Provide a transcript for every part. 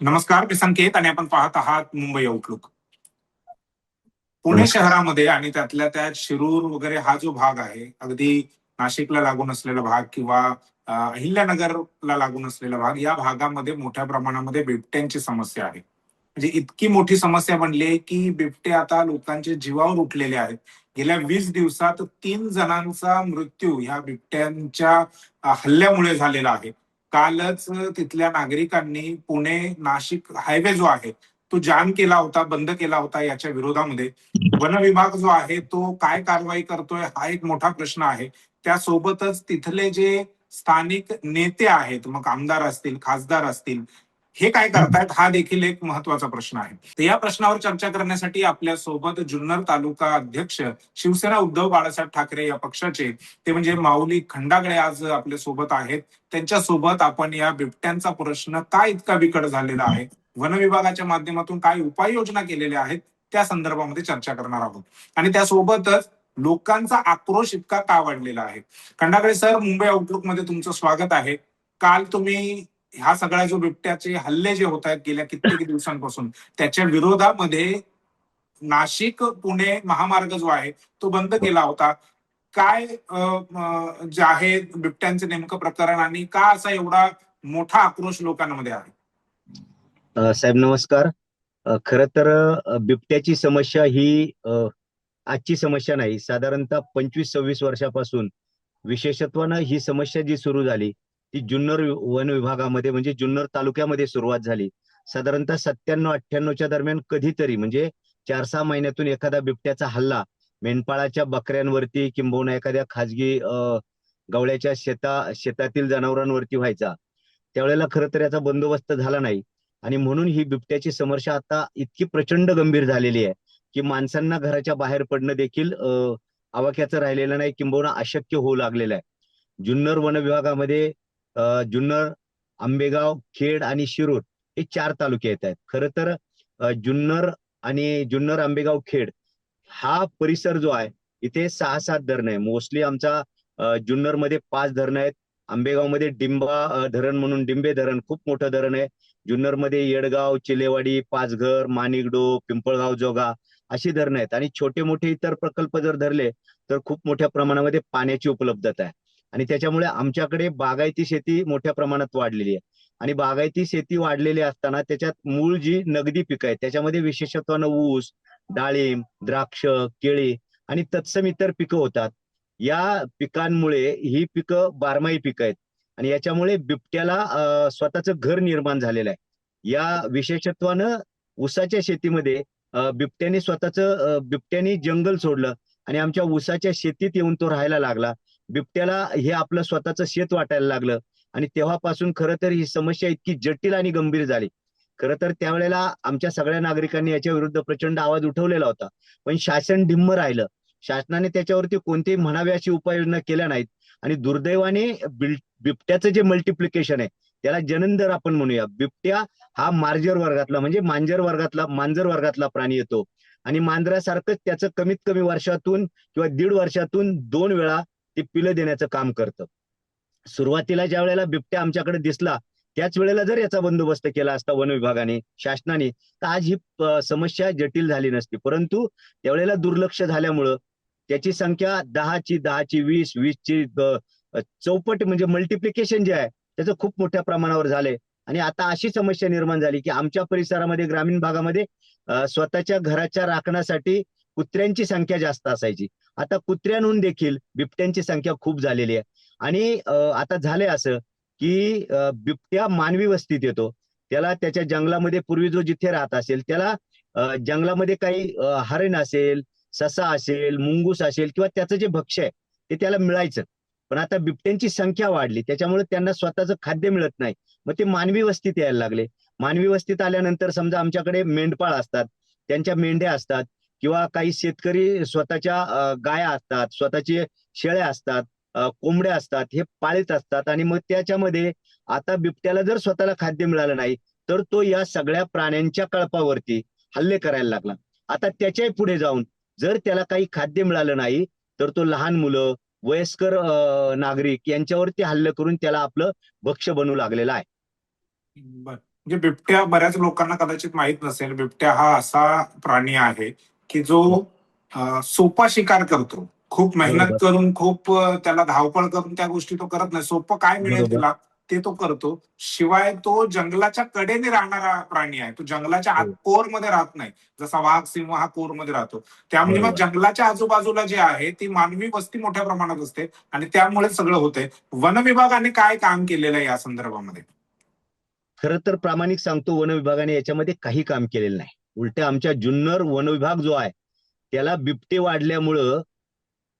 नमस्कार मी संकेत आणि आपण पाहत आहात मुंबई आउटलुक पुणे. शहरामध्ये आणि त्यातल्या त्यात शिरूर वगैरे हा जो भाग आहे अगदी नाशिकला लागून असलेला भाग किंवा अहिल्यानगरला लागून असलेला भाग या भागामध्ये मोठ्या प्रमाणामध्ये बिबट्यांची समस्या आहे. म्हणजे इतकी मोठी समस्या बनली आहे की बिबटे आता लोकांच्या जीवावर उठलेले आहेत. गेल्या वीस दिवसात तीन जणांचा मृत्यू ह्या बिबट्यांच्या हल्ल्यामुळे झालेला आहे. कालच तिथल्या नागरिकांनी पुणे नाशिक हायवे जो आहे तो जाम केला होता बंद केला होता याच्या विरोधामध्ये. वन विभाग जो आहे तो काय कारवाई करतोय हा एक मोठा प्रश्न आहे. त्यासोबतच तिथले जे स्थानिक नेते आहेत मग आमदार असतील खासदार असतील हे काय करतायत? हा देखील एक महत्त्वाचा प्रश्न आहे. तर या प्रश्नावर चर्चा करण्यासाठी आपल्यासोबत जुन्नर तालुका अध्यक्ष शिवसेना उद्धव बाळासाहेब ठाकरे या पक्षाचे ते म्हणजे माऊली खंडागळे आज आपल्यासोबत आहेत. त्यांच्यासोबत आपण या बिबट्यांचा प्रश्न का इतका बिकट झालेला आहे? वन विभागाच्या माध्यमातून काय उपाययोजना केलेल्या आहेत? त्या संदर्भामध्ये चर्चा करणार आहोत. आणि त्यासोबतच लोकांचा आक्रोश इतका का वाढलेला आहे. खंडागळे सर मुंबई आउटलुकमध्ये तुमचं स्वागत आहे. काल तुम्ही ह्या सगळ्या जो बिबट्याचे हल्ले जे होत आहेत गेल्या कित्येक दिवसांपासून त्याच्या विरोधामध्ये नाशिक पुणे महामार्ग जो आहे तो बंद केला होता. काय जे आहे बिबट्यांचं नेमकं प्रकरण आणि का असा एवढा मोठा आक्रोश लोकांमध्ये आहे? साहेब नमस्कार. खर खरं तर बिबट्याची समस्या ही आजची समस्या नाही. साधारणतः पंचवीस सव्वीस वर्षापासून विशेषत्वानं ही समस्या जी सुरू झाली ती जुन्नर वन विभागामध्ये म्हणजे जुन्नर तालुक्यामध्ये सुरुवात झाली. साधारणतः सत्त्याण्णव अठ्ठ्याण्णवच्या दरम्यान कधीतरी म्हणजे चार सहा महिन्यातून एखादा बिबट्याचा हल्ला मेंढपाळाच्या बकऱ्यांवरती किंबहुना एखाद्या खाजगी गवळ्याच्या शेता शेतातील जनावरांवरती व्हायचा. त्यावेळेला खरं तर याचा बंदोबस्त झाला नाही. आणि म्हणून ही बिबट्याची समस्या आता इतकी प्रचंड गंभीर झालेली आहे की माणसांना घराच्या बाहेर पडणं देखील आवाक्याचं राहिलेलं नाही किंबहुना अशक्य होऊ लागलेलं आहे. जुन्नर वन विभागामध्ये जुन्नर आंबेगाव खेड आणि शिरूर हे चार तालुके येत आहेत. खरं तर जुन्नर आणि जुन्नर आंबेगाव खेड हा परिसर जो आहे इथे सहा सात धरणं आहे मोस्टली आमचा जुन्नर जुन्नरमध्ये पाच धरणं आहेत. आंबेगावमध्ये डिंबा धरण म्हणून डिंबे धरण खूप मोठं धरण आहे. जुन्नरमध्ये येडगाव चिलेवाडी पाचघर माणिकडो पिंपळगाव जोगा अशी धरणं आहेत. आणि छोटे मोठे इतर प्रकल्प जर धरले तर खूप मोठ्या प्रमाणामध्ये पाण्याची उपलब्धता आहे. आणि त्याच्यामुळे आमच्याकडे बागायती शेती मोठ्या प्रमाणात वाढलेली आहे. आणि बागायती शेती वाढलेली असताना त्याच्यात मूळ जी नगदी पिकं आहेत त्याच्यामध्ये विशेषत्वानं ऊस डाळिंब द्राक्ष केळी आणि तत्सम इतर पिकं होतात. या पिकांमुळे ही पिकं बारमाही पिकं आहेत. आणि याच्यामुळे बिबट्याला स्वतःचं घर निर्माण झालेलं आहे. या विशेषत्वानं ऊसाच्या शेतीमध्ये बिबट्याने स्वतःचं बिबट्याने जंगल सोडलं आणि आमच्या ऊसाच्या शेतीत येऊन तो राहायला लागला. बिबट्याला हे आपलं स्वतःचं शेत वाटायला लागलं. आणि तेव्हापासून खरं तर ही समस्या इतकी जटिल आणि गंभीर झाली. खरं तर त्यावेळेला आमच्या सगळ्या नागरिकांनी याच्या विरुद्ध प्रचंड आवाज उठवलेला होता. पण शासन ढिम्म राहिलं. शासनाने त्याच्यावरती कोणतीही म्हणावी अशी उपाययोजना केल्या नाहीत. आणि दुर्दैवाने बिबट्याचं जे मल्टिप्लिकेशन आहे त्याला जनंदर आपण म्हणूया. बिबट्या हा मार्जर वर्गातला म्हणजे मांजर वर्गातला मांजर वर्गातला प्राणी येतो. आणि मांजरासारखंच त्याचं कमीत कमी वर्षातून किंवा दीड वर्षातून दोन वेळा ते पिलं देण्याचं काम करतं. सुरुवातीला ज्या वेळेला बिबट्या आमच्याकडे दिसला त्याच वेळेला जर याचा बंदोबस्त केला असता वन विभागाने शासनाने तर आज ही समस्या जटिल झाली नसती. परंतु त्यावेळेला दुर्लक्ष झाल्यामुळं त्याची संख्या दहाची दहाची वीस वीसची चौपट म्हणजे मल्टिप्लिकेशन जे आहे त्याचं खूप मोठ्या प्रमाणावर झालंय. आणि आता अशी समस्या निर्माण झाली की आमच्या परिसरामध्ये ग्रामीण भागामध्ये स्वतःच्या घराच्या राखण्यासाठी कुत्र्यांची संख्या जास्त असायची. आता कुत्र्यांहून देखील बिबट्यांची संख्या खूप झालेली आहे. आणि आता झालंय असं की बिबट्या मानवी वस्तीत येतो. त्याला त्याच्या जंगलामध्ये पूर्वी जो जिथे राहत असेल त्याला जंगलामध्ये काही हरण असेल ससा असेल मुंगूस असेल किंवा त्याचं जे भक्ष्य आहे ते त्याला मिळायचं. पण आता बिबट्यांची संख्या वाढली. त्याच्यामुळे त्यांना स्वतःचं खाद्य मिळत नाही. मग ते मानवी वस्तीत यायला लागले. मानवी वस्तीत आल्यानंतर समजा आमच्याकडे मेंढपाळ असतात. त्यांच्या मेंढ्या असतात. किंवा काही शेतकरी स्वतःच्या गाया असतात स्वतःचे शेळ्या असतात कोंबड्या असतात हे पाळीत असतात आणि मग त्याच्यामध्ये आता बिबट्याला जर स्वतःला खाद्य मिळालं नाही तर तो या सगळ्या प्राण्यांच्या कळपावरती हल्ले करायला लागला. आता त्याच्याही पुढे जाऊन जर त्याला काही खाद्य मिळालं नाही तर तो लहान मुलं वयस्कर नागरिक यांच्यावरती हल्ले करून त्याला आपलं भक्ष्य बनवू लागलेलं आहे. म्हणजे बिबट्या बऱ्याच लोकांना कदाचित माहीत नसेल बिबट्या हा असा प्राणी आहे की जो सोपा शिकार करतो. खूप मेहनत. करून खूप त्याला धावपळ करून त्या गोष्टी तो करत नाही. सोपं काय मिळेल. त्याला? ते तो करतो. शिवाय तो जंगलाच्या कडेने राहणारा प्राणी आहे. तो जंगलाच्या आत हो. कोरमध्ये राहत नाही. जसा वाघ सिंह हा कोरमध्ये राहतो. त्यामुळे मग. जंगलाच्या आजूबाजूला जे आहे ती मानवी वस्ती मोठ्या प्रमाणात असते आणि त्यामुळे सगळं होतंय. वन विभागाने काय काम केलेलं आहे या संदर्भामध्ये? खरं तर प्रामाणिक सांगतो वन विभागाने याच्यामध्ये काही काम केलेलं नाही. उलट आमच्या जुन्नर वन विभाग जो आहे त्याला बिबटे वाढल्यामुळं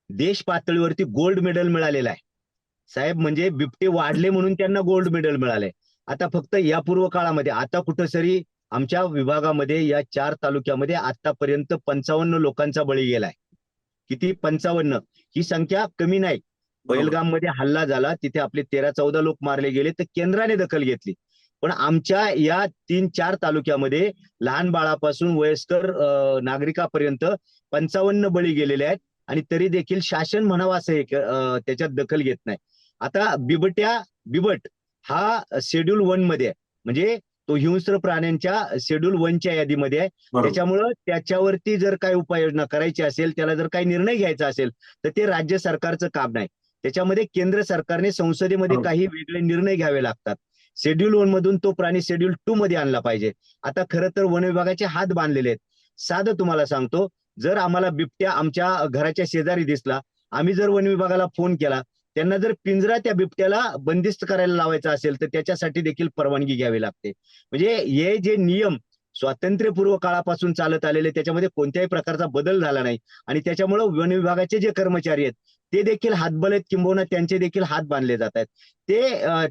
देश पातळीवरती गोल्ड मेडल मिळालेलं आहे. साहेब म्हणजे बिबटे वाढले म्हणून त्यांना गोल्ड मेडल मिळालंय आता फक्त यापूर्व काळामध्ये आता कुठं तरी आमच्या विभागामध्ये या चार तालुक्यामध्ये आतापर्यंत पंचावन्न लोकांचा बळी गेलाय. किती? पंचावन्न. ही संख्या कमी नाही. पहिलगाममध्ये हल्ला झाला तिथे आपले तेरा चौदा लोक मारले गेले तर केंद्राने दखल घेतली. पण आमच्या या तीन चार तालुक्यामध्ये लहान बाळापासून वयस्कर नागरिकापर्यंत पंचावन्न बळी गेलेले आहेत आणि तरी देखील शासन म्हणावं असं एक त्याच्यात दखल घेत नाही. आता बिबट्या बिबट हा शेड्यूल वनमध्ये आहे. म्हणजे तो हिंस्र प्राण्यांच्या शेड्यूल वनच्या यादीमध्ये आहे. त्याच्यामुळं त्याच्यावरती जर काही उपाययोजना करायची असेल त्याला जर काही निर्णय घ्यायचा असेल तर ते राज्य सरकारचं काम नाही. त्याच्यामध्ये केंद्र सरकारने संसदेमध्ये. काही वेगळे निर्णय घ्यावे लागतात. शेड्यूल वन मधून तो प्राणी शेड्यूल टू मध्ये आणला पाहिजे. आता खरं तर वन विभागाचे हात बांधलेले आहेत. साधं तुम्हाला सांगतो जर आम्हाला बिबट्या आमच्या घराच्या शेजारी दिसला आम्ही जर वन विभागाला फोन केला त्यांना जर पिंजरा त्या बिबट्याला बंदिस्त करायला लावायचा असेल तर त्याच्यासाठी देखील परवानगी घ्यावी लागते. म्हणजे हे जे नियम स्वातंत्र्यपूर्व काळापासून चालत आलेले त्याच्यामध्ये कोणत्याही प्रकारचा बदल झाला नाही. आणि त्याच्यामुळे वन विभागाचे जे कर्मचारी आहेत ते देखील हातबल आहेत किंबहुना त्यांचे देखील हात बांधले जात आहेत. ते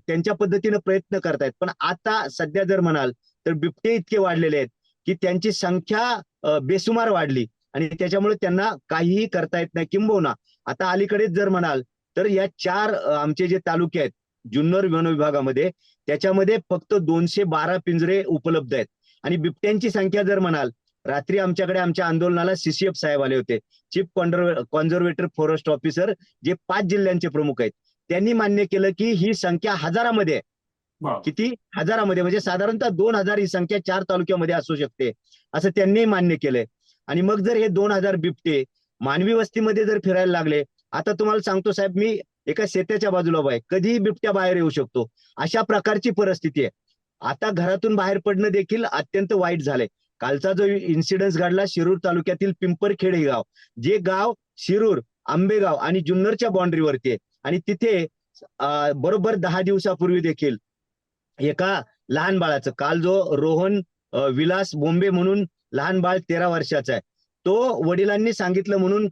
त्यांच्या पद्धतीने प्रयत्न करतायत. पण आता सध्या जर म्हणाल तर बिबटे इतके वाढलेले आहेत की त्यांची संख्या बेसुमार वाढली. आणि त्याच्यामुळे त्यांना काहीही करता येत नाही. किंबहुना आता अलीकडेच जर म्हणाल तर या चार आमचे जे तालुके आहेत जुन्नर वन विभागामध्ये त्याच्यामध्ये फक्त दोनशे बारा पिंजरे उपलब्ध आहेत. आणि बिबट्यांची संख्या जर म्हणाल रात्री आमच्याकडे आमच्या आंदोलनाला सीसीएफ साहेब आले होते. चीफ कॉन्झर्वेटर फॉरेस्ट ऑफिसर जे पाच जिल्ह्यांचे प्रमुख आहेत. त्यांनी मान्य केलं की ही संख्या हजारामध्ये. किती? हजारामध्ये. म्हणजे साधारणतः दोन हजार ही संख्या चार तालुक्यामध्ये असू शकते. असं त्यांनी मान्य केलंय. आणि मग जर हे दोन हजार बिबटे मानवी वस्तीमध्ये जर फिरायला लागले आता तुम्हाला सांगतो साहेब मी एका शेताच्या बाजूला उभा आहे. कधीही बिबट्या बाहेर येऊ शकतो. अशा प्रकारची परिस्थिती आहे. आता घरातून बाहेर पडणं देखील अत्यंत वाईट झालंय. कालचा जो इन्सिडन्स घडला शिरूर तालुक्यातील पिंपरखेड हे गाव. जे गाव शिरूर आंबेगाव आणि जुन्नरच्या बाउंड्रीवरती आहे. आणि तिथे बरोबर दहा दिवसापूर्वी देखील एका लहान बाळाचं काल जो रोहन विलास बोंबे म्हणून लहान बाळ तेरा वर्षाचा आहे तो वडिलांनी सांगितलं म्हणून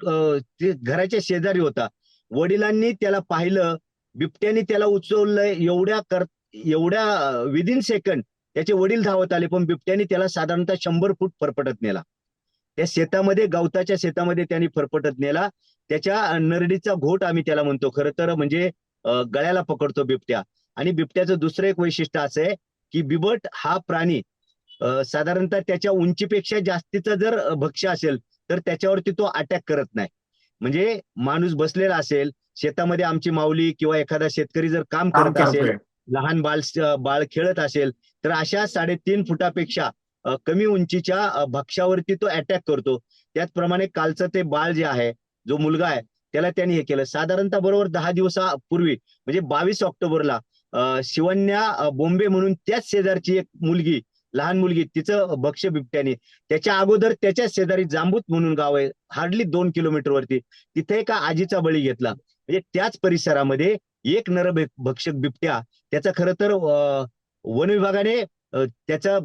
घराच्या शेजारी होता. वडिलांनी त्याला पाहिलं बिबट्याने त्याला उचललंय एवढ्या कर एवढ्या विदिन सेकंड त्याचे वडील धावत आले पण बिबट्याने त्याला साधारणतः शंभर फूट फरफटत नेला. त्या शेतामध्ये गवताच्या शेतामध्ये त्यांनी फरफटत नेला. त्याच्या नरडीचा घोट आम्ही त्याला म्हणतो. खरं तर म्हणजे गळ्याला पकडतो बिबट्या. आणि बिबट्याचं दुसरं एक वैशिष्ट्य असं आहे की बिबट हा प्राणी साधारणतः त्याच्या उंचीपेक्षा जास्तीचा जर अं, भक्ष्य असेल तर त्याच्यावरती तो अटॅक करत नाही. म्हणजे माणूस बसलेला असेल शेतामध्ये आमची माऊली किंवा एखादा शेतकरी जर काम करत असेल लहान बाळ बाळ खेळत असेल तर अशा साडेतीन फुटापेक्षा कमी उंचीच्या भक्ष्यावरती तो अटॅक करतो. त्याचप्रमाणे कालचं ते बाळ जे आहे जो मुलगा आहे त्याला त्यांनी हे केलं. साधारणतः बरोबर दहा दिवसापूर्वी म्हणजे बावीस ऑक्टोबरला शिवन्या बोंबे म्हणून त्याच शेजारची एक मुलगी लहान मुलगी तिचं भक्ष्य बिबट्याने त्याच्या अगोदर त्याच्याच शेजारी जांबूत म्हणून गाव आहे हार्डली दोन किलोमीटर वरती तिथे एका आजीचा बळी घेतला. म्हणजे त्याच परिसरामध्ये एक नर भक्षक बिबट्या त्याचा खरं तर वन विभागाने त्याचा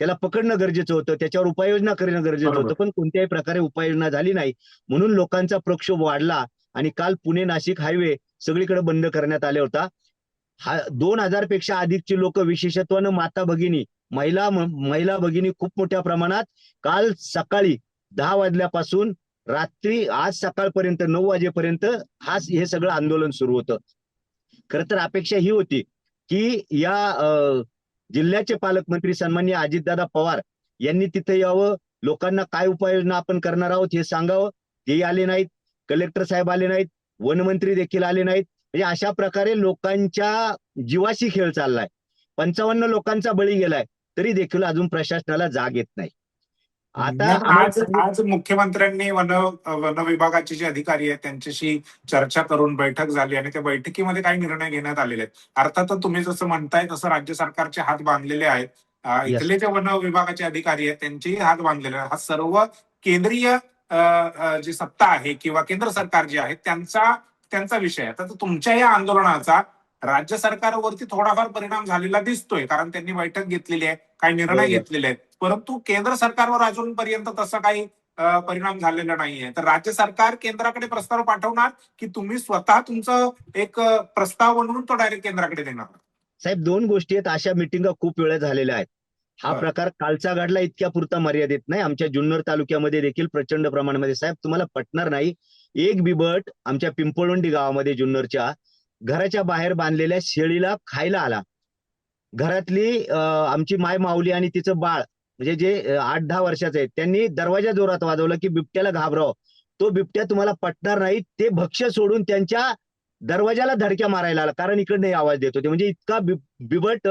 त्याला पकडणं गरजेचं होतं त्याच्यावर उपाययोजना करणं गरजेचं. होतं पण कोणत्याही प्रकारे उपाययोजना झाली नाही. म्हणून लोकांचा प्रक्षोभ वाढला आणि काल पुणे नाशिक हायवे सगळीकडे बंद करण्यात आले होता. हा दोन हजारपेक्षा अधिकची लोक विशेषत्वानं माता भगिनी महिला महिला भगिनी खूप मोठ्या प्रमाणात काल सकाळी दहा वाजल्यापासून रात्री आज सकाळपर्यंत नऊ वाजेपर्यंत हा हे सगळं आंदोलन सुरू होतं. खर तर अपेक्षा ही होती की या जिल्ह्याचे पालकमंत्री सन्मान्य अजितदादा पवार यांनी तिथे यावं. लोकांना काय उपाययोजना आपण करणार आहोत हे सांगावं. तेही आले नाहीत. कलेक्टर साहेब आले नाहीत. वनमंत्री देखील आले नाहीत. म्हणजे अशा प्रकारे लोकांच्या जीवाशी खेळ चाललाय. पंचावन्न लोकांचा बळी गेलाय. तरी देखील अजून प्रशासनाला जाग येत नाही. आता आज आज मुख्यमंत्र्यांनी वन वन विभागाचे जे अधिकारी आहेत त्यांच्याशी चर्चा करून बैठक झाली आणि त्या बैठकीमध्ये काही निर्णय घेण्यात आलेले आहेत. अर्थात तुम्ही जसं म्हणताय तसं राज्य सरकारचे हात बांधलेले आहेत. इथले जे वन विभागाचे अधिकारी आहेत त्यांचेही हात बांधलेले आहेत. हा सर्व केंद्रीय जी सत्ता आहे किंवा केंद्र सरकार जे आहे त्यांचा त्यांचा विषय आहे. तर तुमच्या या आंदोलनाचा राज्य सरकारवरती थोडाफार परिणाम झालेला दिसतोय कारण त्यांनी बैठक घेतलेली आहे काही निर्णय. घेतलेले आहेत. परंतु केंद्र सरकारवर अजूनपर्यंत तसा काही परिणाम झालेला नाहीये. तर राज्य सरकार केंद्राकडे प्रस्ताव पाठवणार की तुम्ही स्वतः तुमचं एक प्रस्ताव बनवून तो डायरेक्ट केंद्राकडे देणार? साहेब दोन गोष्टी आहेत. अशा मिटिंगा खूप वेळा झालेल्या आहेत. हा. प्रकार कालचा घडला इतक्या पुरता मर्यादित नाही. आमच्या जुन्नर तालुक्यामध्ये देखील प्रचंड प्रमाणामध्ये साहेब तुम्हाला पटणार नाही. एक बिबट आमच्या पिंपळवंडी गावामध्ये जुन्नरच्या घराच्या बाहेर बांधलेल्या शेळीला खायला आला. घरातली अं, आमची माय माऊली आणि तिचं बाळ म्हणजे जे आठ दहा वर्षाचे आहेत त्यांनी दरवाजा जोरात वाजवला की बिबट्याला घाबराव. तो बिबट्या तुम्हाला पटणार नाही ते भक्ष्य सोडून त्यांच्या दरवाजाला धडक्या मारायला आला. कारण इकडे आवाज देत होते. म्हणजे इतका बिब- बिबट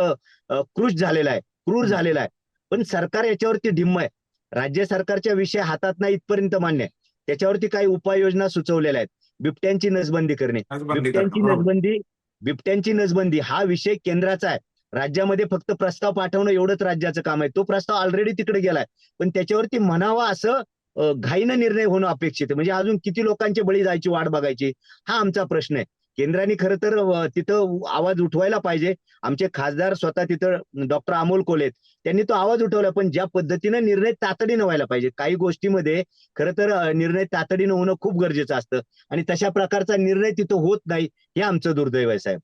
कृश झालेला आहे. क्रूर. झालेला आहे. पण सरकार याच्यावरती ढिम्म आहे. राज्य सरकारच्या विषय हातात नाही इथपर्यंत मान्य आहे. त्याच्यावरती काही उपाययोजना सुचवलेल्या आहेत. बिबट्यांची नसबंदी करणे. बिबट्यांची. बरोबर. नसबंदी बिबट्यांची नसबंदी हा विषय केंद्राचा आहे. राज्यामध्ये फक्त प्रस्ताव पाठवणं एवढंच राज्याचं काम आहे. तो प्रस्ताव ऑलरेडी तिकडे गेलाय. पण त्याच्यावरती म्हणावा असं घाईनं निर्णय होणं अपेक्षित आहे. म्हणजे अजून किती लोकांचे बळी जायची वाट बघायची हा आमचा प्रश्न आहे. केंद्राने खरं तर तिथं आवाज उठवायला पाहिजे. आमचे खासदार स्वतः तिथं डॉक्टर अमोल कोलेत त्यांनी तो आवाज उठवला पण ज्या पद्धतीनं निर्णय तातडीनं व्हायला पाहिजे. काही गोष्टीमध्ये खरं तर निर्णय तातडीनं होणं खूप गरजेचं असतं. आणि तशा प्रकारचा निर्णय तिथं होत नाही हे आमचं दुर्दैव आहे साहेब.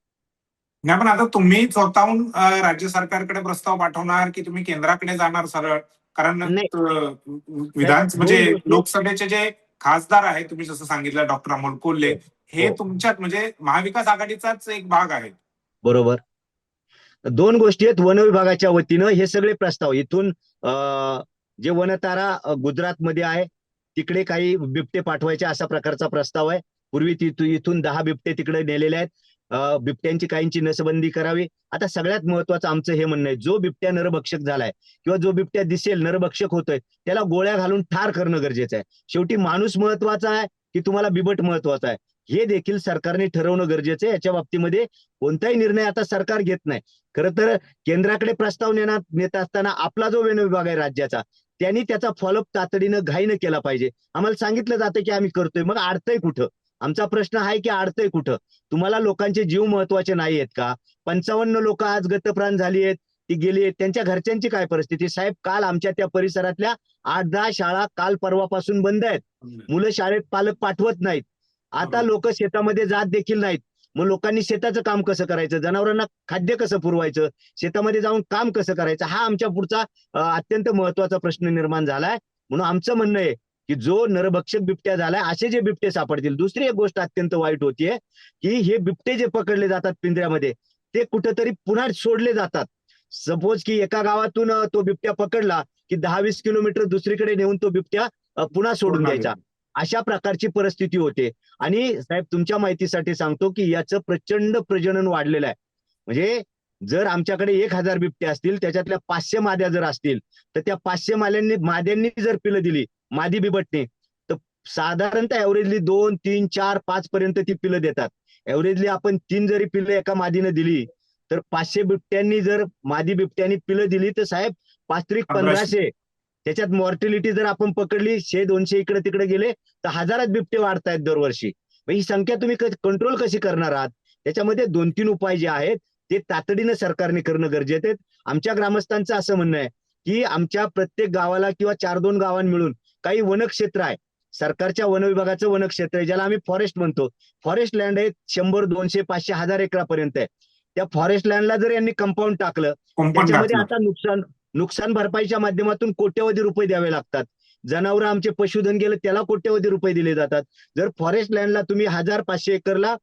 नाही पण आता तुम्ही स्वतःहून राज्य सरकारकडे प्रस्ताव पाठवणार की तुम्ही केंद्राकडे जाणार सरळ? कारण विधान म्हणजे लोकसभेचे जे खासदार आहेत तुम्ही जसं सांगितलं डॉक्टर अमोल कोल्हे हे हो. तुमच्यात म्हणजे महाविकास आघाडीचाच एक भाग आहे. बरोबर. दोन गोष्टी आहेत वन विभागाच्या वतीनं. हे सगळे प्रस्ताव इथून अं, जे वनतारा गुजरातमध्ये आहे तिकडे काही बिबटे पाठवायचे असा प्रकारचा प्रस्ताव आहे. पूर्वी तिथून इथून दहा बिबटे तिकडे नेलेले आहेत. बिबट्यांची काहींची नसबंदी करावी. आता सगळ्यात महत्वाचं आमचं हे म्हणणं आहे जो बिबट्या नरभक्षक झालाय किंवा जो बिबट्या दिसेल नरभक्षक होतोय त्याला गोळ्या घालून ठार करणं गरजेचं आहे. शेवटी माणूस महत्त्वाचा आहे की तुम्हाला बिबट महत्त्वाचा आहे? हे देखील सरकारने ठरवणं गरजेचं आहे. याच्या बाबतीमध्ये कोणताही निर्णय आता सरकार घेत नाही. खरं तर केंद्राकडे प्रस्ताव नेण्यात नेत असताना आपला जो वन विभाग आहे राज्याचा त्यांनी त्याचा फॉलोअप तातडीनं घाईनं केला पाहिजे. आम्हाला सांगितलं जातं की आम्ही करतोय. मग अडतंय कुठं? आमचा प्रश्न आहे की अडतंय कुठं? तुम्हाला लोकांचे जीव महत्त्वाचे नाही आहेत का? पंचावन्न लोक आज गतप्राण झाली आहेत ती गेली आहेत. त्यांच्या घरच्यांची काय परिस्थिती? साहेब काल आमच्या त्या परिसरातल्या आठ दहा शाळा काल परवापासून बंद आहेत. मुलं शाळेत पालक पाठवत नाहीत. आता. लोक शेतामध्ये जात देखील नाहीत. मग लोकांनी शेताचं काम कसं करायचं? जनावरांना खाद्य कसं पुरवायचं? शेतामध्ये जाऊन काम कसं करायचं? हा आमच्या पुढचा अत्यंत महत्त्वाचा प्रश्न निर्माण झालाय. म्हणून आमचं म्हणणं आहे की जो नरभक्षक बिबट्या झालाय असे जे बिबटे सापडतील. दुसरी एक गोष्ट अत्यंत वाईट होतीये की हे बिबटे जे पकडले जातात पिंजऱ्यामध्ये ते कुठेतरी पुन्हा सोडले जातात. सपोज की एका गावातून तो बिबट्या पकडला की दहा वीस किलोमीटर दुसरीकडे नेऊन तो बिबट्या पुन्हा सोडून द्यायचा. अशा प्रकारची परिस्थिती होते. आणि साहेब तुमच्या माहितीसाठी सांगतो की याचं प्रचंड प्रजनन वाढलेलं आहे. म्हणजे जर आमच्याकडे एक हजार बिबटे असतील त्याच्यातल्या पाचशे माद्या जर असतील तर त्या पाचशे माल्यांनी माद्यांनी जर पिलं दिली मादी बिबटने तर साधारणतः ऍव्हरेजली दोन तीन चार पाच पर्यंत ती पिलं देतात. ऍव्हरेजली आपण तीन जरी पिलं एका मादीनं दिली तर पाचशे बिबट्यांनी जर मादी बिबट्यांनी पिलं दिली तर साहेब पाच पंधराशे. त्याच्यात मॉर्टिलिटी जर आपण पकडली शे दोनशे इकडे तिकडे गेले तर हजारात बिबटे वाढतायत दरवर्षी. मग ही संख्या तुम्ही कंट्रोल कशी करणार आहात? त्याच्यामध्ये दोन तीन उपाय जे आहेत ते तातडीनं सरकारने करणं गरजेचं आहे. आमच्या ग्रामस्थांचं असं म्हणणं आहे की आमच्या प्रत्येक गावाला किंवा चार दोन गावां मिळून काही वनक्षेत्र आहे. सरकारच्या वन विभागाचं वनक्षेत्र आहे ज्याला आम्ही फॉरेस्ट म्हणतो. फॉरेस्ट लँड आहे शंभर दोनशे पाचशे हजार एकरापर्यंत आहे. त्या फॉरेस्ट लँडला जर यांनी कंपाऊंड टाकलं त्याच्यामध्ये. आता नुकसान नुकसान भरपाईच्या माध्यमातून कोट्यवधी रुपये द्यावे लागतात. जनावर आमचे पशुधन गेलं त्याला कोट्यवधी रुपये दिले जातात. जर फॉरेस्ट लँडला तुम्ही हजार पाचशे एकरला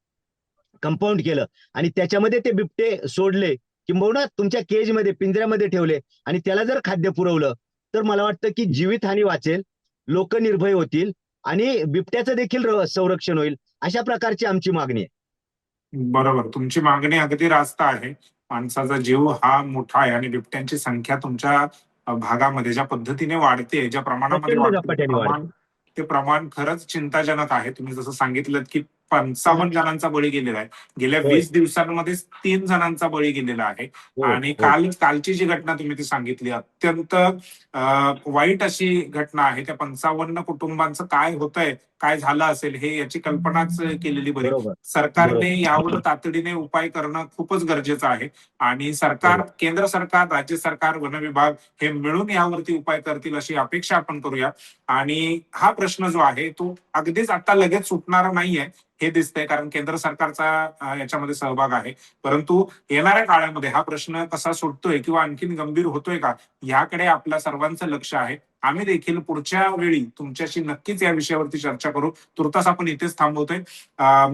कंपाऊंड केलं आणि त्याच्यामध्ये ते बिबटे सोडले किंबहुना तुमच्या केजमध्ये पिंजऱ्यामध्ये ठेवले आणि त्याला जर खाद्य पुरवलं तर मला वाटतं की जीवितहानी वाचेल लोक निर्भय होतील आणि बिबट्याचं देखील संरक्षण होईल अशा प्रकारची आमची मागणी आहे. बरोबर. तुमची मागणी अगदी रास्त आहे. माणसाचा जीव हा मोठा आहे आणि बिबट्यांची संख्या तुमच्या भागामध्ये ज्या पद्धतीने वाढते ज्या प्रमाणामध्ये वाढते ते प्रमाण खरंच चिंताजनक आहे. तुम्ही जसं सांगितलं की पंचावन्न जणांचा बळी गेलेला आहे. गेल्या. वीस दिवसांमध्ये तीन जणांचा बळी गेलेला आहे. आणि. काल कालची जी घटना तुम्ही ती सांगितली अत्यंत वाईट अशी घटना आहे. त्या पंचावन्न कुटुंबांचं काय होतंय काय झालं असेल हे याची कल्पनाच केलेली बरी. सरकारने. यावर तातडीने उपाय करणं खूपच गरजेचं आहे. आणि सरकार केंद्र सरकार राज्य सरकार वन विभाग हे मिळून यावरती उपाय करतील अशी अपेक्षा आपण करूया. आणि हा प्रश्न जो आहे तो अगदीच आता लगेच सुटणारा नाहीये. हे दिसतंय कारण केंद्र सरकारचा याच्यामध्ये सहभाग आहे. परंतु येणाऱ्या काळामध्ये हा प्रश्न कसा सुटतोय किंवा आणखीन गंभीर होतोय का याकडे आपल्या सर्वांचं लक्ष आहे. आम्ही देखील पुढच्या वेळी तुमच्याशी नक्कीच या विषयावरती चर्चा करू. तुर्तास आपण इथेच थांबवतोय.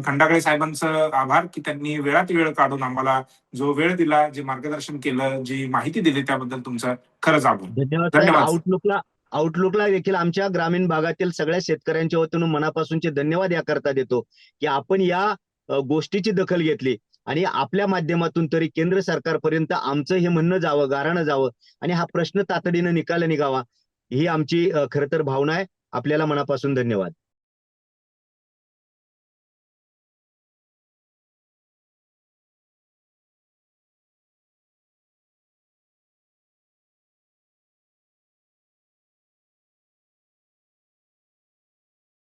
खंडागळे साहेबांचं आभार की त्यांनी वेळात वेळ काढून आम्हाला जो वेळ दिला जे मार्गदर्शन केलं जी माहिती दिली त्याबद्दल तुमचं खरंच आभार धन्यवाद. आउटलुकला आउटलुकला देखील आमच्या ग्रामीण भागातील सगळ्या शेतकऱ्यांच्या वतीनं मनापासूनचे धन्यवाद याकरता देतो की आपण या गोष्टीची दखल घेतली. आणि आपल्या माध्यमातून तरी केंद्र सरकारपर्यंत आमचं हे म्हणणं जावं गाराणं जावं आणि हा प्रश्न तातडीनं निकाल निघावा ही आमची खर तर भावना आहे. आपल्याला मनापासून धन्यवाद.